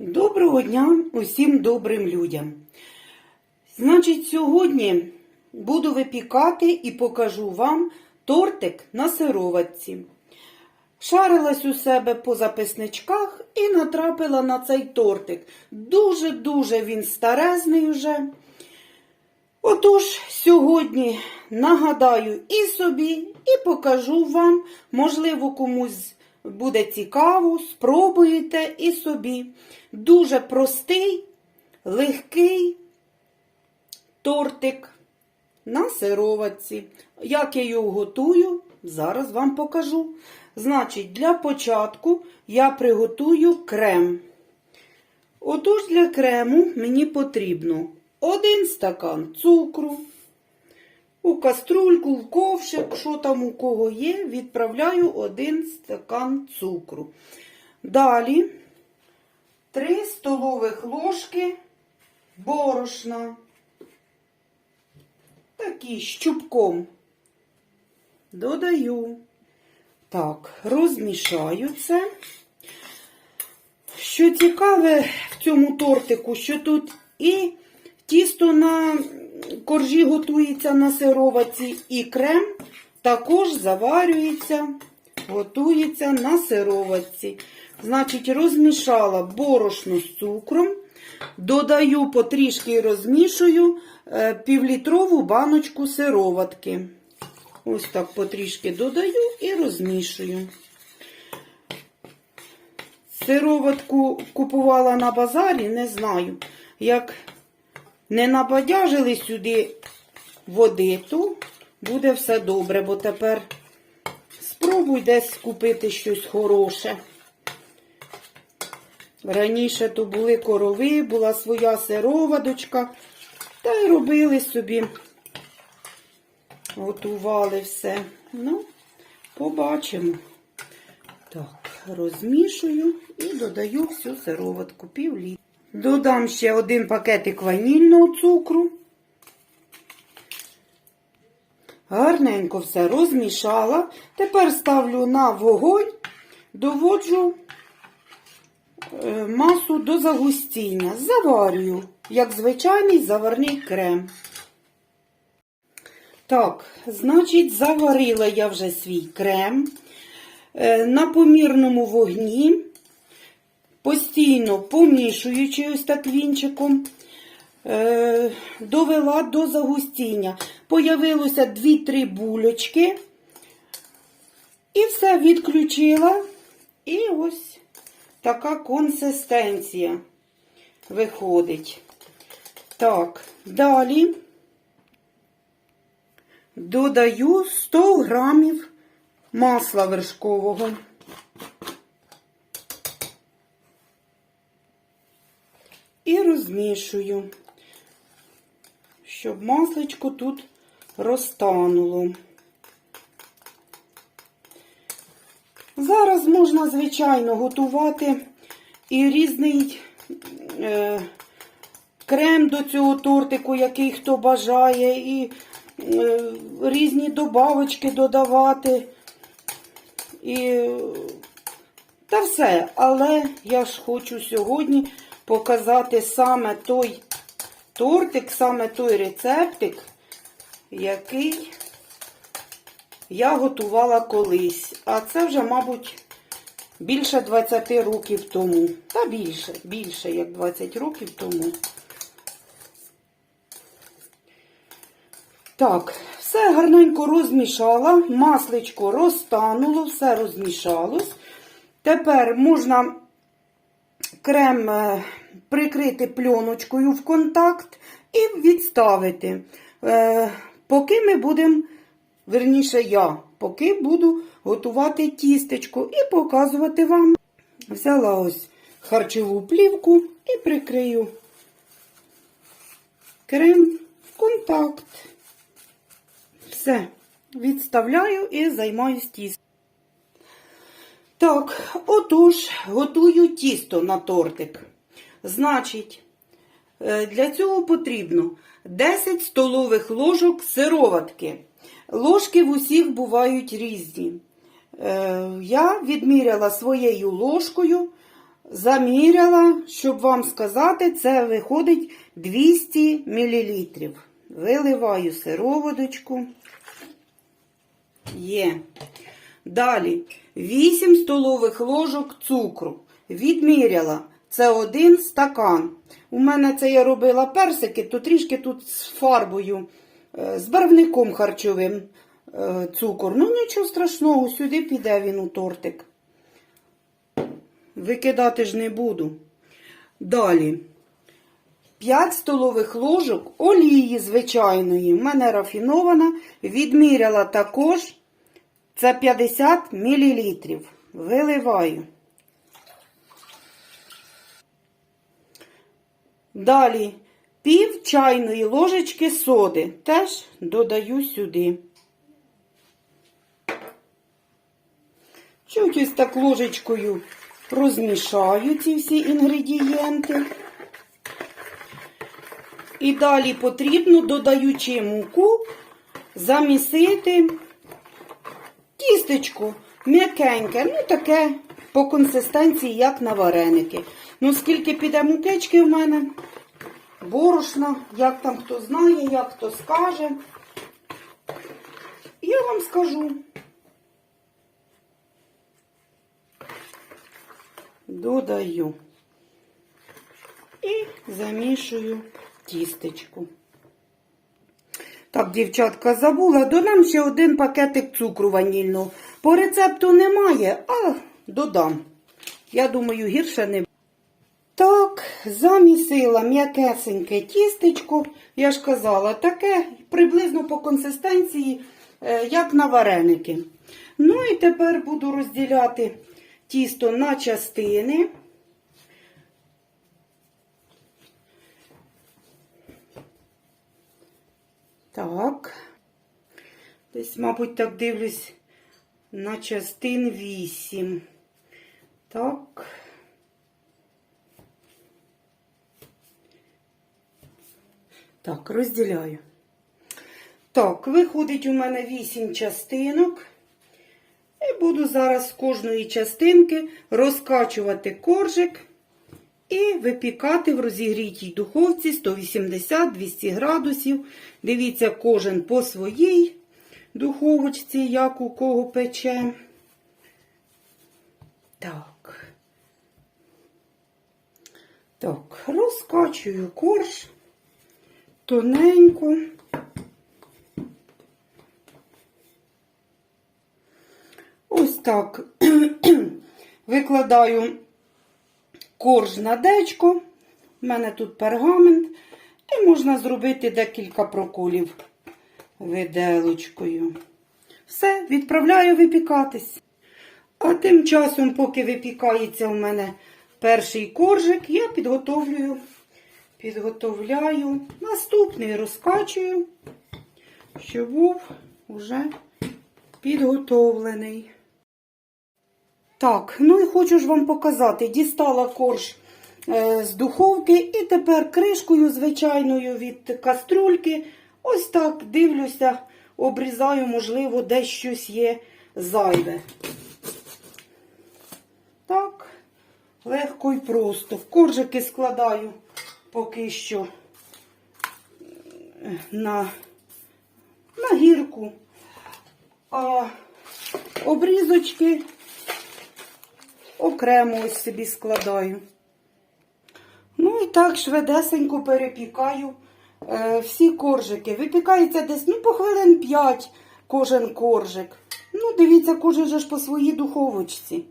Доброго дня усім добрим людям. Значить, сьогодні буду випікати і покажу вам тортик на сироватці. Шарилась у себе по записничках і натрапила на цей тортик. Дуже-дуже він старезний вже. Отож, сьогодні нагадаю і собі, і покажу вам, можливо, комусь буде цікаво, спробуєте і собі. Дуже простий, легкий тортик на сироватці. Як я його готую, зараз вам покажу. Значить, для початку я приготую крем. Отож, для крему мені потрібно один стакан цукру. У каструльку, в ковшик, що там у кого є, відправляю один стакан цукру. Далі 3 столових ложки борошна. Такі щупком. Додаю. Так, розмішаю це. Що цікаве в цьому тортику, що тут і тісто на коржі готується на сироватці, і крем також заварюється, готується на сироватці. Значить, розмішала борошно з цукром, додаю потрішки і розмішую е, півлітрову баночку сироватки. Ось так потрішки додаю і розмішую. Сироватку купувала на базарі, не знаю. Як не набадяжили сюди води, то буде все добре, бо тепер спробуй десь купити щось хороше. Раніше то були корови, була своя сироваточка, та й робили собі, готували все. Ну, побачимо. Так, розмішую і додаю всю сироватку пів літра. Додам ще один пакетик ванільного цукру. Гарненько все розмішала. Тепер ставлю на вогонь, доводжу е, масу до загустіння. Заварюю, як звичайний заварний крем. Так, значить, заварила я вже свій крем Е, на помірному вогні, постійно помішуючи ось так вінчиком, е, довела до загустіння. Появилося 2-3 булечки. І все відключила. І ось така консистенція виходить. Так, далі додаю 100 грамів масла вершкового. І розмішую, щоб масличко тут розтануло. Зараз можна, звичайно, готувати і різний е, крем до цього тортику, який хто бажає, і е, різні добавочки додавати. І та все. Але я ж хочу сьогодні показати саме той тортик, саме той рецептик, який я готувала колись. А це вже, мабуть, більше 20 років тому. Та більше, більше, як 20 років тому. Так, все гарненько розмішала, масличко розтануло, все розмішалось. Тепер можна крем е, прикрити пленочкою в контакт і відставити. Е, Поки ми будемо, верніше я, поки буду готувати тістечко і показувати вам. Взяла ось харчову плівку і прикрию крем в контакт. Все, відставляю і займаюсь тістом. Так, отож, готую тісто на тортик. Значить, е, для цього потрібно 10 столових ложок сироватки. Ложки в усіх бувають різні. Е, Я відміряла своєю ложкою Заміряла, щоб вам сказати, це виходить 200 мл. Виливаю сироводочку. Є. Далі 8 столових ложок цукру. Відміряла. Це один стакан. У мене це я робила персики, то трішки тут з фарбою, е, з барвником харчовим е, цукор. Ну нічого страшного, сюди піде він у тортик. Викидати ж не буду. Далі. 5 столових ложок олії звичайної. У мене рафінована. Відміряла також. Це 50 мл. Виливаю. Далі пів чайної ложечки соди. Теж додаю сюди. Чуть ось так ложечкою розмішаю ці всі інгредієнти. І далі потрібно, додаючи муку, замісити тістечко м'якеньке, ну таке по консистенції, як на вареники. Ну, скільки піде мукечки в мене, борошна, як там хто знає, як хто скаже. Я вам скажу. Додаю і замішую тістечку. Так, дівчатка, забула, додам ще один пакетик цукру ванільного. По рецепту немає, а додам. Я думаю, гірше не. Так, замісила м'якесеньке тістечко, я ж казала, таке приблизно по консистенції, е, як на вареники. Ну і тепер буду розділяти тісто на частини. Так. Десь, мабуть, так дивлюсь на частин 8. Так. Так, розділяю. Так, виходить у мене 8 частинок. І буду зараз з кожної частинки розкачувати коржик і випікати в розігрітій духовці 180-200 градусів. Дивіться, кожен по своїй духовочці, як у кого пече. Так. Так, розкачую корж тоненько. Ось так викладаю корж на дечко. У мене тут пергамент. І можна зробити декілька проколів виделочкою. Все, відправляю випікатись. А тим часом, поки випікається у мене перший коржик, я підготовлюю, підготовляю наступний розкачую, щоб був уже підготовлений. Так, ну і хочу ж вам показати. Дістала корж е, з духовки і тепер кришкою звичайною від кастрюльки. Ось так дивлюся, обрізаю, можливо, десь щось є зайве. Так, легко і просто. Коржики складаю поки що е, на, на гірку. А обрізочки окремо ось собі складаю. Ну і так швидесенько перепікаю е, всі коржики. Випікається десь ну, по хвилин 5 кожен коржик. Ну, дивіться, кожен же ж по своїй духовочці.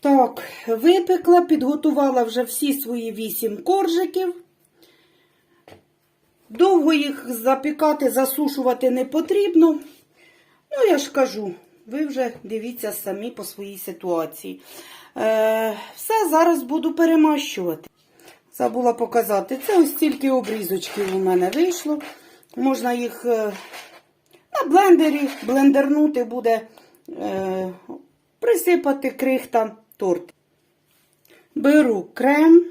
Так, випекла, підготувала вже всі свої 8 коржиків. Довго їх запікати, засушувати не потрібно. Ну, я ж кажу, ви вже дивіться самі по своїй ситуації. Е, все, зараз буду перемащувати. Забула показати. Це ось стільки обрізочків у мене вийшло. Можна їх е, на блендері блендернути буде, е, присипати крихта торт. Беру крем,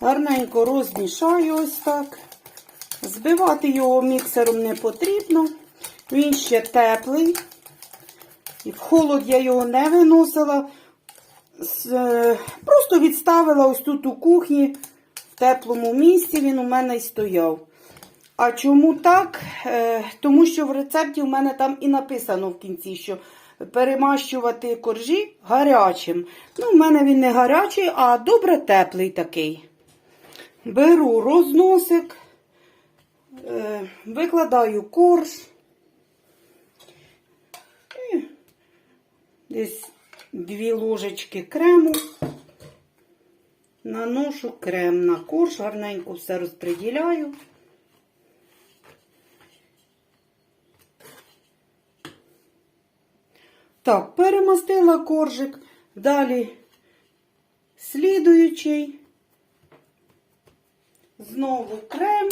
гарненько розмішаю ось так. Збивати його міксером не потрібно. Він ще теплий. І в холод я його не виносила. Е, Просто відставила ось тут у кухні, в теплому місці він у мене й стояв. А чому так? Е, Тому що в рецепті у мене там і написано в кінці, що перемащувати коржі гарячим. Ну, в мене він не гарячий, а добре теплий такий. Беру розносик, е, викладаю корж. Десь дві ложечки крему. Наношу крем на корж, гарненько все розподіляю. Так, перемастила коржик. Далі слідуючий. Знову крем.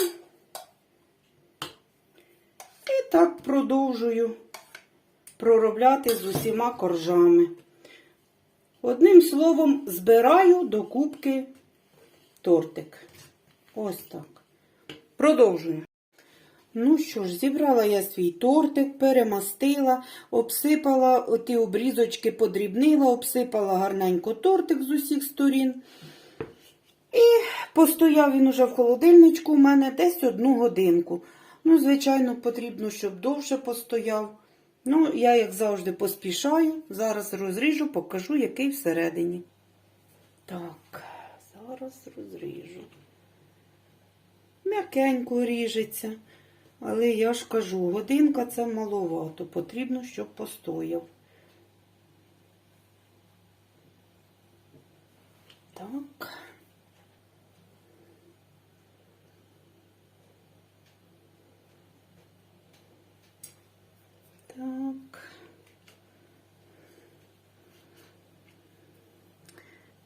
І так продовжую проробляти з усіма коржами. Одним словом, збираю до кубки тортик. Ось так. Продовжую. Ну що ж, зібрала я свій тортик, перемастила, обсипала оті обрізочки, подрібнила, обсипала гарненько тортик з усіх сторін. І постояв він уже в холодильничку у мене десь одну годинку. Ну, звичайно, потрібно, щоб довше постояв. Ну, я, як завжди, поспішаю. Зараз розріжу, покажу, який всередині. Так, зараз розріжу. М'якенько ріжеться. Але я ж кажу, годинка це маловато. Потрібно, щоб постояв. Так. Так.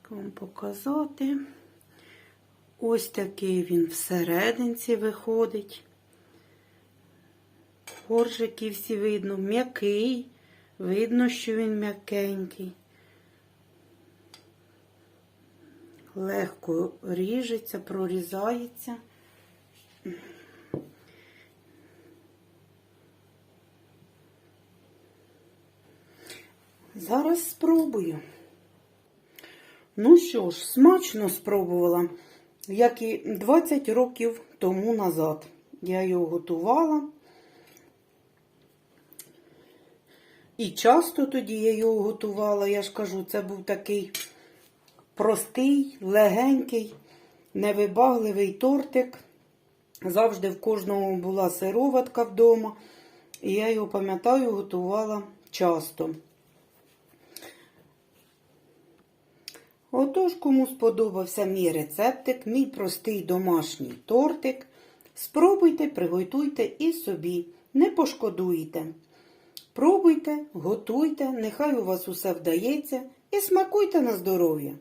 Як Вам показати. Ось такий він всерединці виходить. Коржики всі видно, м'який. Видно, що він м'якенький. Легко ріжеться, прорізається. Зараз спробую. Ну що ж, смачно спробувала, як і 20 років тому назад. Я його готувала. І часто тоді я його готувала, я ж кажу, це був такий простий, легенький, невибагливий тортик. Завжди в кожного була сироватка вдома. І я його пам'ятаю, готувала часто. Отож, кому сподобався мій рецептик, мій простий домашній тортик, спробуйте, приготуйте і собі, не пошкодуйте. Пробуйте, готуйте, нехай у вас усе вдається і смакуйте на здоров'я.